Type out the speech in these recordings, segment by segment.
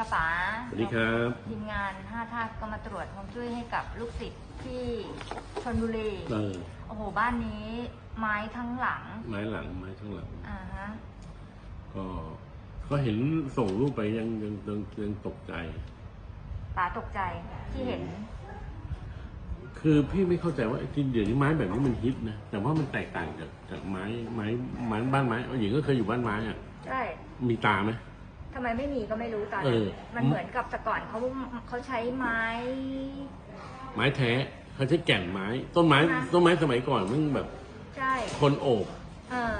ค่ะป๋าสวัสดีครับ ทีมงานห้าท่าตุก็มาตรวจฮวงจุ้ยให้กับลูกศิษย์ที่ชนบุรีเออโอ้โหบ้านนี้ไม้ทั้งหลัง ไม้หลังไม้ข้างหลัง อ่าฮะ ก็ก็เห็นส่งรูปไปยังยังยังยังตกใจ ป๋าตกใจที่เห็น คือพี่ไม่เข้าใจว่าที่เดี๋ยวนี้ไม้แบบนี้มันฮิตนะ แต่ว่ามันแตกต่างจากจากไม้ไม้ไม้บ้านไม้เอาหญิงก็เคยอยู่บ้านไม้อะ ใช่ มีตาไหม ทำไมไม่มีก็ไม่รู้ตอนเอนั้นอ มันเหมือนกับแต่ก่อนเขาเขาใช้ไม้ ไม้แท้เขาใช้แก่นไม้ ต้นไม้อะ ต้นไม้สมัยก่อนมันแบบใช่ คนโอบเออ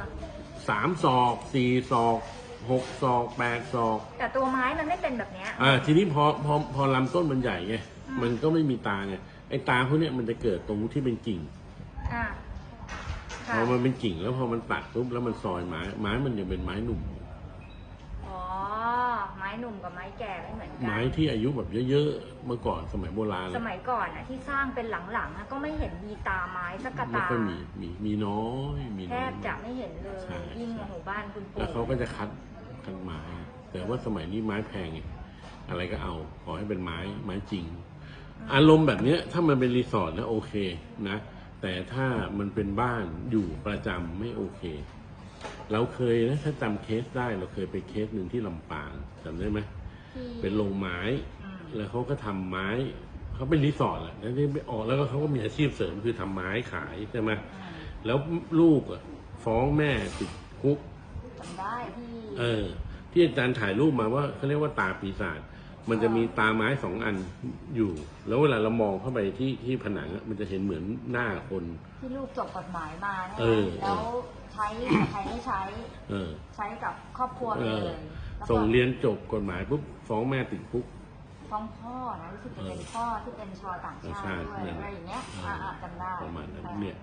สามศอกสี่ศอกหกศอกแปดศอก แต่ตัวไม้มันไม่เป็นแบบเนี้ย อ่าทีนี้พอพอพอลำต้นมันใหญ่ไงอืม มันก็ไม่มีตาไงไอ้ตาพวกเนี้ยมันจะเกิดตรงที่เป็นกิ่งอ่าพค่ะอมันเป็นกิ่งแล้วพอมันตัดปุ๊บแล้วมันซอยไม้ไม้มันยังเป็นไม้หนุ่มอ๋อไม้หนุ่ม กับไม้แก่ไม่เหมือนกัไม้ที่อายุแบบเยอะๆเมื่อก่อนสมัยโบราณสมัยก่อนอะที่สร้างเป็นหลังๆอะก็ไม่เห็นมีตาไม้สักกระไม่ตาค่อยมีมีมีน้อยมีแทน้อยบจะไม่เห็นเลยใช่ยิ่งหมู่บ้านคุณปู่แล้วเขาก็จะคัดคัดไม้ แต่ว่าสมัยนี้ไม้แพงไงอะไรก็เอาขอให้เป็นไม้ไม้จริง อารมณ์แบบเนี้ยถ้ามันเป็นรีสอร์ทนะโอเคนะแต่ถ้ามันเป็นบ้านอยู่ประจำไม่โอเค เราเคยนะถ้าจำเคสได้เราเคยไปเคสหนึ่งที่ลำปางจำได้ไหมที่ เป็นโรงไม้อืมแล้วเขาก็ทำไม้เขาเป็นรีสอร์ทแหละแล้วนี่ไปออกแล้วก็เขาก็มีอาชีพเสริมคือทำไม้ขายใช่ไหมอืมแล้วลูกอะฟ้องแม่ติดคุกจำได้ที่เออ ที่อาจารย์ถ่ายรูปมาว่าเขาเรียกว่าตาปีศาจมันจะมีตาไม้สองอันอยู่ แล้วเวลาเรามองเข้าไปที่ที่ผนังอะมันจะเห็นเหมือนหน้าคนที่ลูกจบกฎหมายมาใช่เอไหมอแล้วใช้ใครไม่ใช้เออใช้กับครอบครัวไปเอเลอยแล้วก็ ส่งเรียนจบกฎหมายปุ๊บฟ้องแม่ติดคุก ฟ้องพ่อนะรู้สึกจะเป็นเออพ่อที่เป็นชาวต่างชาติใช่ด้วยนั่นอะไรอย่างเงี้ยอ่าๆจำได้ประมาณนั้นออเนี่ย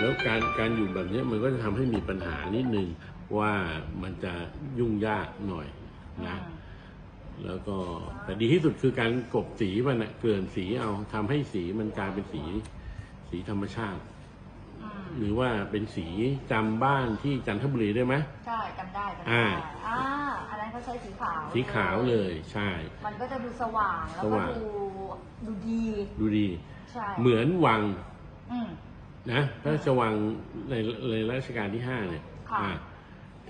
แล้วการการอยู่แบบเนี้ยมันก็จะทำให้มีปัญหานิดนึงว่ามันจะยุ่งยากหน่อยนะอืมแล้วก็แต่ดีที่สุดคือการกลบสีมันนะเกลื่อนสีเอาทำให้สีมันกลายเป็นสีสีธรรมชาติอืม หรือว่าเป็นสีจำบ้านที่จันทบุรีได้ไหม ใช่จำได้จำได้อ่า อ่าอันนั้นเขาใช้สีขาวสีขาวเลยใช่ มันก็จะดูสว่างแล้วสก็ว่าง ดูดูดีดูดี ใช่เหมือนวังอืม นะพระราชวังในในรัชกาลที่ห้าเนี่ยค่ะ อ่า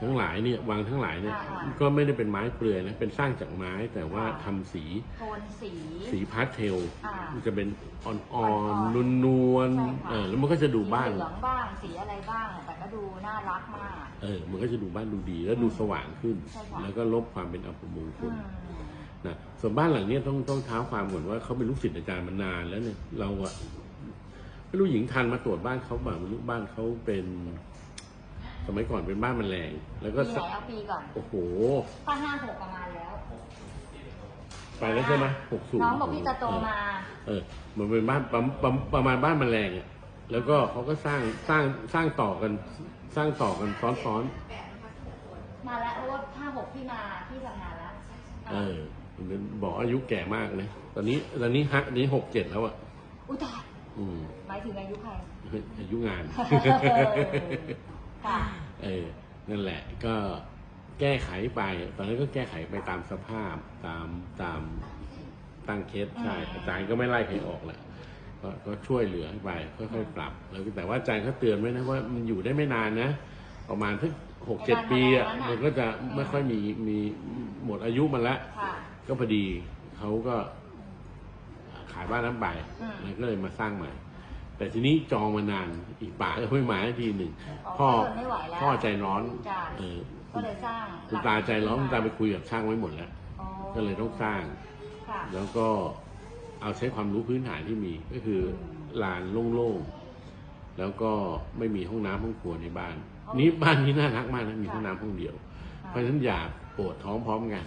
ทั้งหลายเนี่ยวังทั้งหลายเนี่ยอ่าอ่า ก็ไม่ได้เป็นไม้เปลือยนะเป็นสร้างจากไม้แต่ว่าทำสีโทนสี สีพาสเทลอ่ามัมันจะเป็นอ่อ่ออนนๆๆนวลนวลใช่ๆค่ะ เออแล้วมันก็จะดูบ้านสีเหลืองบ้างสีอะไรบ้างอะแต่ก็ดูน่ารักมาก เออมันก็จะดูบ้านดูดี แล้วดูสว่างขึ้น ใช่ค่ะ แล้วก็ลบความเป็นอัปมงคอืล ม นะส่วนบ้านหลังเนี้ยต้องต้องเท้าความก่อนว่าเขาเป็นลูกศิษย์อาจารย์มานานแล้วเนี่ยเราอะไม่รู้หญิงทันมาตรวจบ้านเขาบ้างไม่รู้บ้านเขาเป็น สมัยก่อนเป็นบ้านมันแรง แล้วก็ปีไหนเอาปีก่อนโอ้โหป้าห้าหกประมาณแล้ว ไปแล้วใช่ไหมหกศูนย์น้องบอกพี่จะโตมา เออมันเป็นบ้านประประประมาณบ้านมันแรงอะแล้วก็เขาก็สร้างสร้างสร้างต่อกัน สร้างต่อกันซ้อนมาแล้วเพราะว่าห้าหกพี่มาพี่ทำงานแล้วๆเออมันบอกอายุแก่มากนะตอนนี้ตอนนี้ฮะนี้หกเจ็ดแล้วอะ อุ้ยตายอืมหมายถึงอายุใคร อายุงานค่ะ เออนั่นแหละก็แก้ไขไป ตอนนั้นก็แก้ไขไปตามสภาพตามตามตั้งเคสใช่อืมอาจารย์ก็ไม่ไล่ใครออกแหละก็ก็ช่วยเหลือไปค่อยๆปรับ แล้วแต่ว่าอาจารย์เขาเตือนไว้นะว่ามันอยู่ได้ไม่นานนะ ประมาณสักหกเจ็ดปีอะมันก็จะไม่ค่อยมีมีหมดอายุมันละค่ะก็พอดีเขาก็ขายบ้านนั้นไปอืมแล้วก็เลยมาสร้างใหม่ แต่ทีนี้จองมานานอีกป่าก็ไม่มาสักทีหนึ่งอ๋อพ่อทนไม่ไหวแล้วพ่อใจร้อนจ้ะเออก็เลยสร้างคุณตาใจร้อนคุณตาไปคุยกับช่างไว้หมดแล้วอ๋อก็เลยต้องสร้างค่ะแล้วก็เอาใช้ความรู้พื้นฐานที่มีก็คือลานโล่งๆแล้วก็ไม่มีห้องน้ำห้องครัวในบ้าน นี้บ้านนี้น่ารักมากนะมีห้องน้ำห้องเดียว เพราะฉะนั้นอย่าปวดท้องพร้อมกัน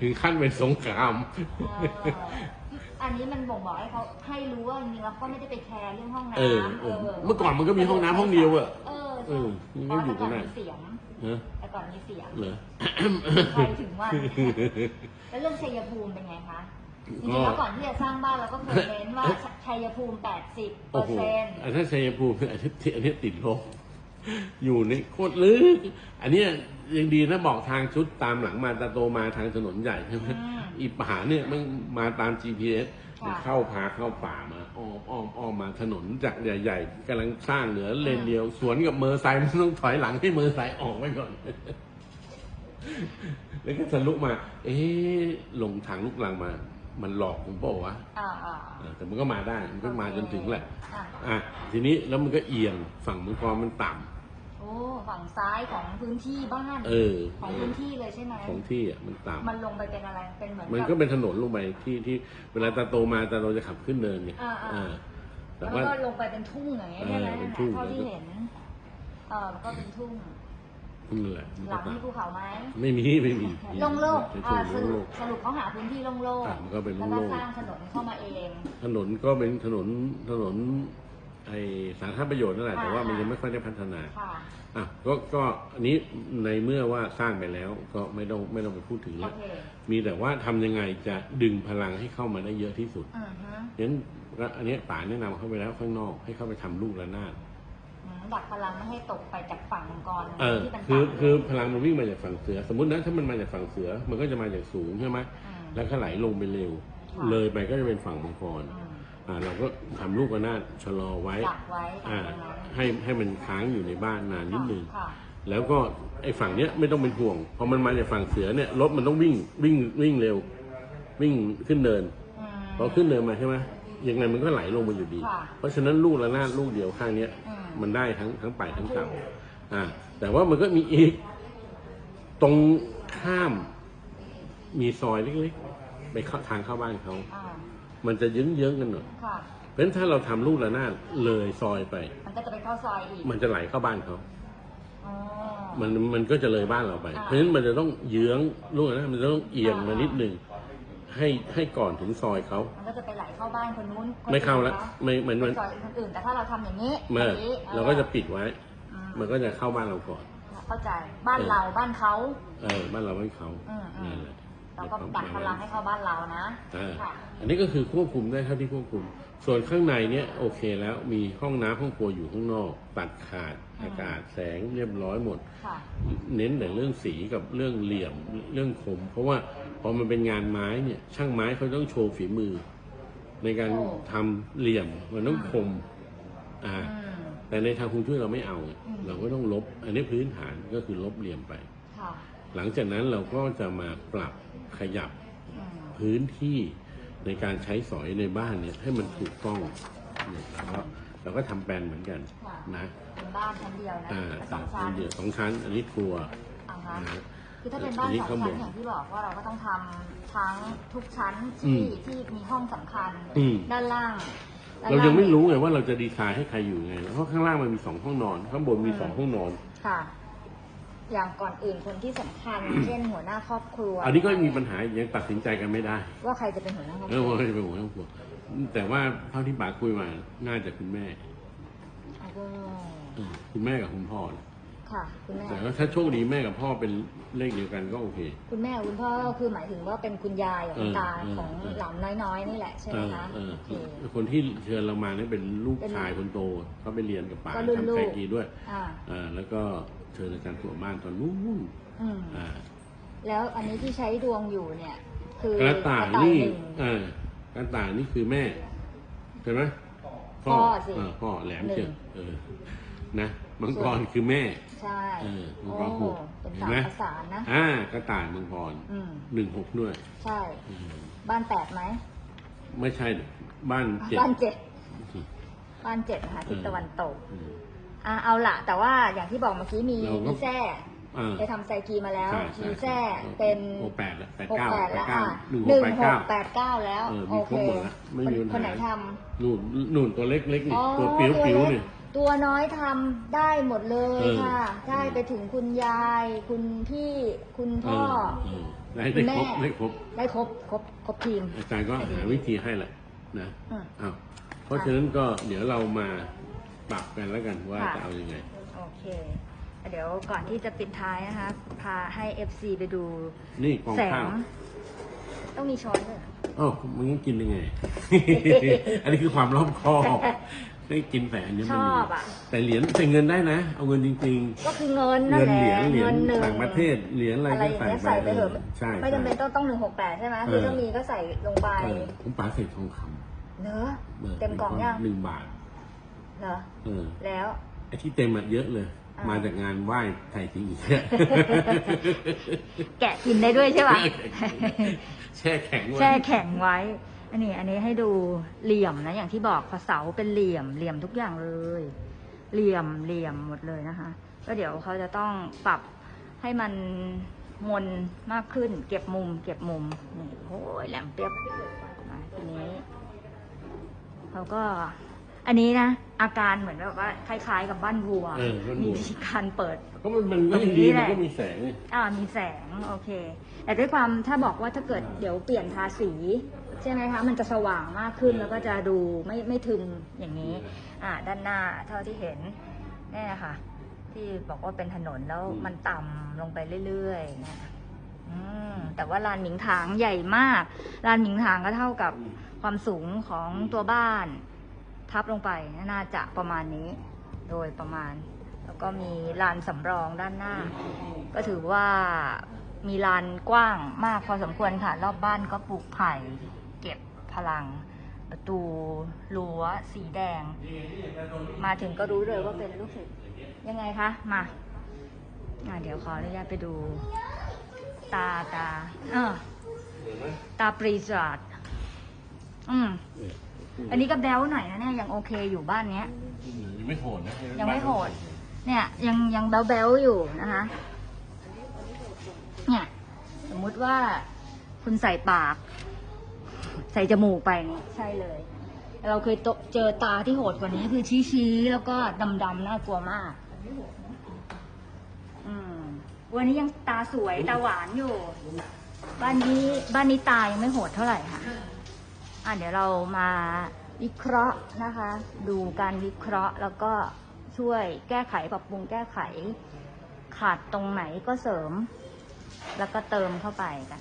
ถึงขั้นเป็นสงครามเอออันนี้มันบ่งบอกให้เขาให้รู้ว่าจริงๆแล้วก็ไม่ได้ไปแคร์เรื่องห้องน้ำเออเออเมื่อก่อนมันก็มีห้องน้ำห้องเดียวอะเออเออมันเพก็ราะอยู่แต่กัก่อนนได้มีเสียงเนอะแต่ก่อนมีเสียงเหรอ ใครถึงว่า แล้วเรื่องชัยภูมิเป็นไงคะจริงๆแล้วก่อนที่จะสร้างบ้านเราก็เคยเน้นว่าชัยภูมิ 80เปอโอ้ร์โหเซ็นต์ อันนั้นชัยภูมิอันนี้อันนี้ติดลบ อยู่ในโคตรลึก อันเนี้ยยังดีนะบอกทางชุดตามหลังมาตาโตมาทางถนนใหญ่ใช่ไหมอืมอีป่าเนี่ยมันมาตาม GPS ค่ะมันเข้าพาเข้าป่ามาอ้อมอ้อมอ้อมมาถนนจากใหญ่ๆกำลังสร้างเหลือเลนเดียว สวนกับเมอร์ไซค์มันต้องถอยหลังให้เมอร์ไซค์ออกไว้ก่อน แล้วก็ทะลุมา เอ๊ะลงทางลูกลังมา มันหลอกผมเปล่าวะอ่าอ่าอ่าแต่มันก็มาได้ มันก็มาจนถึงแหละ อะอะทีนี้แล้วมันก็เอียงฝั่งมังกรมันต่ำโอ้ฝั่งซ้ายของพื้นที่บ้านเออของพื้นที่เลยใช่ไหมของที่อะมันต่ำมันลงไปเป็นอะไรเป็นเหมือนมันก็เป็นถนนลงไปที่ที่เวลาตาโตมาตาโตจะขับขึ้นเนินไงอ่าอ่าอ่าแต่แล้วว่า ก็ลงไปเป็นทุ่งอย่างเงี้ยใช่ไหมเออเป็นทุ่ง เท่าที่เห็นเออมันก็เป็นทุ่ง นั่นแหละมันหลัก็งมีภูเขาไหมไม่มีไม่มีโล่งโล่งเป็นอ่าทุ่งสรุโล่ปงสรุปเขาหาพื้นที่โล่งโล่งอะมันก็เป็นแล้วโล่ก็งสร้างถนนเข้ามาเองถนนก็เป็นถนนถนนไอสาธารณประโยชน์นั่นแหละอ่าแต่ว่ามันอ่ายัยังไม่ค่อยได้พัฒนา ค่ะ อะก็ก็อันนี้ในเมื่อว่าสร้างไปแล้วก็ไม่ต้องไม่ต้องไปพูดถึงโอแล้วเค มีแต่ว่าทำยังไงจะดึงพลังให้เข้ามาได้เยอะที่สุดอือฮึงั้นอันเนี้ยป๋าแนะนำเข้าไปแล้วข้างนอกให้เข้าไปทำลูกระนาดอืม ดักพลังไม่ให้ตกไปจากฝั่งมังกรเออที่เป็นคือต่ำคือพลังมันวิ่งมาจากฝั่งเสือ สมมตินะถ้ามันมาจากฝั่งเสือมันก็จะมาจากสูงใช่ไหมอืมแล้วก็ไหลลงไปเร็ว ค่ะ เลยไปก็จะเป็นฝั่งมังกรอืมอ่าเราก็ทำลูกระนาดชะลอไว้ดักไว้อ่าตรงนั้นให้ให้มันค้างอยู่ในบ้านนานนิดนึง ค่ะ แล้วก็ไอ้ฝั่งเนี้ยไม่ต้องเป็นห่วงพอมันมาจากฝั่งเสือเนี่ยรถมันต้องวิ่งวิ่งวิ่งเร็ว วิ่งขึ้นเนินอืม พอขึ้นเนินมาใช่ไหมยังไงมันก็ไหลลงมาอยู่ดี ค่ะ เพราะฉะนั้นลูกระนาดลูกเดียวข้างเนี้ย อืม มันได้ทั้งทั้งไปทั้งกลับอ่าแต่ว่ามันก็มีอีก ตรงข้ามมีซอยเล็กๆไปเข้าทางเข้าบ้านเขา อ่ามันจะเยื้องๆกันหน่อยค่ะ เพราะฉะนั้นถ้าเราทำลูกระนาดเลยซอยไป มันก็จะไปเข้าซอยอีกมันจะไหลเข้าบ้านเขา อ๋อ มันมันก็จะเลยบ้านเราไปอ่าเพราะฉะนั้นมันจะต้องเยื้องลูกระนาดมันจะต้องเอียงมานิดหนึ่ง ให้ให้ก่อนถึงซอยเขา มันก็จะไปไหลเข้าบ้านคนนู้นคนไม่เข้าอื่นแล้วนะไม่เหมือนไปมันซอยคนอื่นแต่ถ้าเราทำอย่างนี้เมื่ออย่างนี้เราก็จะปิดไว้ อืมมันก็จะเข้าบ้านเราก่อน เข้าใจบ้านเราบ้านเขา เออบ้านเราบ้านเขาอืมอืม นั่นแหละ เราก็ดักพลังให้เข้าบ้านเรานะอ่าค่ะอันนี้ก็คือควบคุมได้เท่าที่ควบคุม ส่วนข้างในเนี่ยโอเคแล้วมีห้องน้ำห้องครัวอยู่ข้างนอก ตัดขาดอากาศแสงเรียบร้อยหมด ค่ะ เน้นแต่เรื่องสีกับเรื่องเหลี่ยมเรื่องคม เพราะว่าพอมันเป็นงานไม้เนี่ย ช่างไม้เขาต้องโชว์ฝีมือ ในการโอ้ ทำเหลี่ยมมันต้องคมอ่า อืม แต่ในทางคุณช่วยเราไม่เอาอืม เราก็ต้องลบ อันนี้พื้นฐานก็คือลบเหลี่ยมไป ค่ะ หลังจากนั้นเราก็จะมาปรับขยับอืมพื้นที่ในการใช้สอยในบ้านเนี่ยให้มันถูกต้องเนี่ยแล้วก็เราก็ทำแปลนเหมือนกันค่ะนะเป็นบ้านชั้นเดียวนะอ่าสองชั้นเดียวสองชั้น อันนี้ครัวอ่าฮะนะ คือถ้าเป็นบ้านอันนี้สองข้างบชั้นนอย่างที่บอกว่าเราก็ต้องทำทั้งทุกชั้นอืที่มที่มีห้องสำคัญ อืม ด้านล่างด้นเราล่ยังไม่รู้ไงว่าเราจะดีไซน์ให้ใครอยู่ไง เพราะข้างล่างมันมีสองห้องนอน ข้างบนมีสองห้องนอน ค่ะ อย่างก่อนอื่นคนที่สำคัญ เช่นหัวหน้าครอบครัวอันนี้ก็มีปัญหายังตัดสินใจกันไม่ได้ว่าใครจะเป็นหัวหน้าครอบคเอรัอวว่าจะเป็นหัวหน้าครอบครัวแต่ว่าเท่าที่ป๋าคุยมาน่าจะคุณแม่เอาก็เออคุณแม่กับคุณพ่อนะค่ะคุณแม่ แต่ว่าถ้าโชคดีแม่กับพ่อเป็นเลขเดียวกันก็โอเค คุณแม่กับคุณพ่อก็คือหมายถึงว่าเป็นคุณยายของเออตาเออ ของเออหลานน้อยๆนี่แหละใช่ไหเอมอคะเออโอเค คนที่เชิญเรามาเนี่ยเป็นลูกเป็นชายคนโตเขาไปเรียนกับป๋าก็รุ่นทำลูกแฟกีด้วย อ่า อ่าแล้วก็ เชิญอาจารย์ตัวบ้านตอนนู้นอืมอ่าแล้วอันนี้ที่ใช้ดวงอยู่เนี่ย คือกระต่ายกระนี่หนึ่งอ่ากระต่ายนี่คือแม่ใช่ไหมพ่อสิเออพ่อแหลมหนึ่งเชียวเออนะมังกรคือแม่ ใช่เออมัโอ้งกรหกเป็นเห็สานมไหม ประสานนะ อ่ากระต่ายมังกรอืม หนึ่งหกด้วยใช่ อืมบ้านแปดไหมไม่ใช่บ้านเจ็ดบ้านเจ็ดบ้านเจ็ดนะคะทิศตะวันตก อืม อะเอาละแต่ว่าอย่างที่บอกเมื่อกี้มีเราก็ มีแท้อ่า ไปทำไซกีมาแล้วใช่ใช่มีแท้เป็นโอแปดแล้วแปดหกเก้าแปดแปแล้ดวเก้าอะหนึ่งหหนึ่กงแปดหเก้ากแปดเก้าแล้วเออมีโอครเคบหมดแล้วไม่มีปัญหา คนไหนทนู่นนู่นตัวเล็กๆำนี่อ๋อตัวปิ้วปิ้วตัวนี่เล็กตัวน้อยทำได้หมดเลยเออ ค่ะ ได้ไปถึงคุณยาย คุณพี่คุณเอพ่อ อเออได้คุได้ณแม่ครบได้ครบได้ครบครบครบทีม อาจารย์ก็หาวิธีให้แหละนะอืมอ้าวเพราะฉะนั้นก็เดี๋ยวเรามา ปรับกันแล้วกันว่าค่ะ จะเอาอยัางไง โอเค เดี๋ยวก่อนที่จะปิดท้ายนะคะ พาให้ FC ไปดูนี่กองแสข้าง วต้องมีช้อนด้วยเหรออ๋อมึงกินยังไง อันนี้คือความรอบคอบได้กินแต่อัญชมณีอบอะแต่เหรียญใส่เงินได้นะ เอาเงินจริง ก็คือเงินๆ นั่นเงินแหละเหรียญเหรียญงินหนึ่งต่างประเทศเหรียญอะไรอะไรก็อย่างใส่เงี้ยใส่ไปเถอะใช่ไม่จำเป็นต้องต้องหนึ่งหกแปดใช่ไหมคือถ้ามีก็ใส่ลงไปเออผมป๋าใส่ทองคำเนอะออเต็มกล่องยัง หนึ่งบาท เหรอเออแล้ว ไอ้ที่เต็มอะเยอะเลย อ่าม มาจากงานไหว้ไทยจริงอีกเนี่ยแกะกินได้ด้วยใช่ป่ะแช่แข็งไว้ แช่แข็งไว้ อันนี้อันนี้ให้ดูเหลี่ยมนะ อย่างที่บอกพอเสาเป็นเหลี่ยม เหลี่ยมทุกอย่างเลย เหลี่ยมเหลี่ยมหมดเลยนะคะ ก็เดี๋ยวเขาจะต้องปรับให้มันมนมากขึ้น เก็บมุม เก็บมุม นี่โอ้ยแหลมเปียบมาทีนี้เขาก็ อันนี้นะ อาการเหมือนแบบว่าคล้ายๆกับบ้านวัว เออบ้านวัวมีวิธีการเปิด ก็มันมันก็ยังดีมันก็มีแสงไงอ่ามีแสง โอเค แต่ด้วยความถ้าบอกว่าถ้าเกิดเดี๋ยวเปลี่ยนทาสี ใช่ไหมคะ มันจะสว่างมากขึ้นแล้วก็จะดูไม่ไม่ทึมอย่างนี้ อ่า ด้านหน้าเท่าที่เห็นเนี่ยค่ะ ที่บอกว่าเป็นถนนแล้วมันต่ำลงไปเรื่อยๆนะอืมแต่ว่าลานหมิงถางใหญ่มากลานหมิงถางก็เท่ากับความสูงของตัวบ้าน ทับลงไปน่าจะประมาณนี้ โดยประมาณ แล้วก็มีลานสำรองด้านหน้า ก็ถือว่ามีลานกว้างมากพอสมควรค่ะ รอบบ้านก็ปลูกไผ่เก็บพลัง ประตูรั้วสีแดง มาถึงก็รู้เลยว่าเป็นลูกศิษย์ยังไงคะ มาอะเดี๋ยวขออนุญาตไปดู ตาตา เออตาปรีศาจอืม อันนี้ก็แบ้วหน่อยนะเนี่ยยังโอเคอยู่บ้านเนี้ย ยังไม่โหดนะยังไม่โหด เนี่ยยังยังแบ๊วๆอยู่นะคะ เนี่ย สมมุติว่าคุณใส่ปาก ใส่จมูกไปเนี่ยใช่เลย เราเคยตเจอตาที่โหดกว่านี้คือชี้ๆแล้วก็ดำๆน่ากลัวมากอืมวันนี้ยังตาสวยตาหวานอยู่ บ้านนี้บ้านนี้ตายังไม่โหดเท่าไหร่ค่ะ อะเดี๋ยวเรามาวิเคราะห์นะคะ ดูการวิเคราะห์แล้วก็ช่วยแก้ไขปรับปรุงแก้ไข ขาดตรงไหนก็เสริม แล้วก็เติมเข้าไปกัน